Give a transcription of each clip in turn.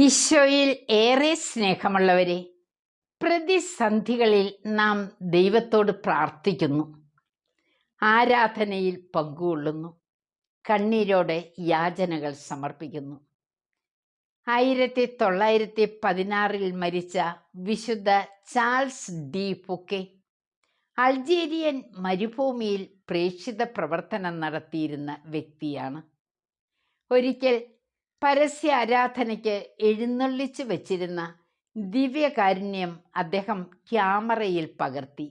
ഈശോയിൽ ഏറെ സ്നേഹമുള്ളവരെ പ്രതിസന്ധികളിൽ നാം ദൈവത്തോട് പ്രാർത്ഥിക്കുന്നു. ആരാധനയിൽ പങ്കുകൊള്ളുന്നു. കണ്ണീരോടെ യാചനകൾ സമർപ്പിക്കുന്നു. ആയിരത്തി തൊള്ളായിരത്തി പതിനാറിൽ മരിച്ച വിശുദ്ധ ചാൾസ് ഡി ഫുക്കെ അൾജീരിയൻ മരുഭൂമിയിൽ പ്രേക്ഷിത പ്രവർത്തനം നടത്തിയിരുന്ന വ്യക്തിയാണ്. ഒരിക്കൽ പരസ്യ ആരാധനയ്ക്ക് എഴുന്നള്ളിച്ചു വച്ചിരുന്ന ദിവ്യകാരുണ്യം അദ്ദേഹം ക്യാമറയിൽ പകർത്തി.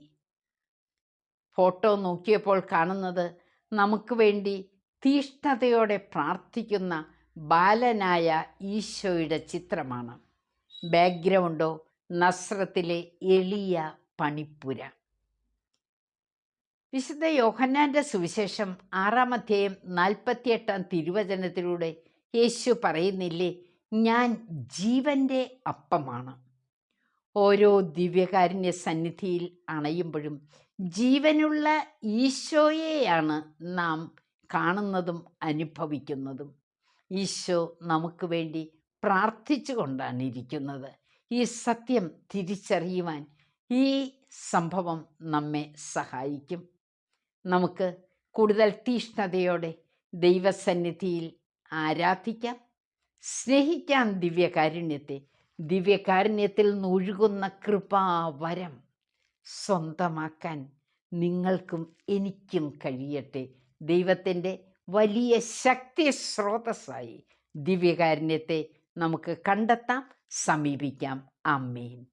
ഫോട്ടോ നോക്കിയപ്പോൾ കാണുന്നത് നമുക്ക് വേണ്ടി തീഷ്ണതയോടെ പ്രാർത്ഥിക്കുന്ന ബാലനായ ഈശോയുടെ ചിത്രമാണ്. ബാക്ക്ഗ്രൗണ്ടോ നസ്രത്തിലെ എളിയ പണിപ്പുര. വിശുദ്ധ യോഹന്നാന്റെ സുവിശേഷം ആറാം അധ്യായം നാൽപ്പത്തിയെട്ടാം തിരുവചനത്തിലൂടെ യേശു പറയുന്നില്ലേ ഞാൻ ജീവന്റെ അപ്പമാണ്. ഓരോ ദിവ്യകാരുണ്യ സന്നിധിയിൽ അണയുമ്പോഴും ജീവനുള്ള ഈശോയെയാണ് നാം കാണുന്നതും അനുഭവിക്കുന്നതും. ഈശോ നമുക്ക് വേണ്ടി പ്രാർത്ഥിച്ചു കൊണ്ടാണ് ഇരിക്കുന്നത്. ഈ സത്യം തിരിച്ചറിയുവാൻ ഈ സംഭവം നമ്മെ സഹായിക്കും. നമുക്ക് കൂടുതൽ തീഷ്ണതയോടെ ദൈവസന്നിധിയിൽ ആരാധിക്കാം. സ്നേഹിക്കാം ദിവ്യകാരുണ്യത്തെ. ദിവ്യകാരുണ്യത്തിൽ നൊഴുകുന്ന കൃപാവരം സ്വന്തമാക്കാൻ നിങ്ങൾക്കും എനിക്കും കഴിയട്ടെ. ദൈവത്തിന്റെ വലിയ ശക്തി സ്രോതസ്സായി ദിവ്യകാരുണ്യത്തെ നമുക്ക് കണ്ടെത്താം സമീപിക്കാം. അമ്മീൻ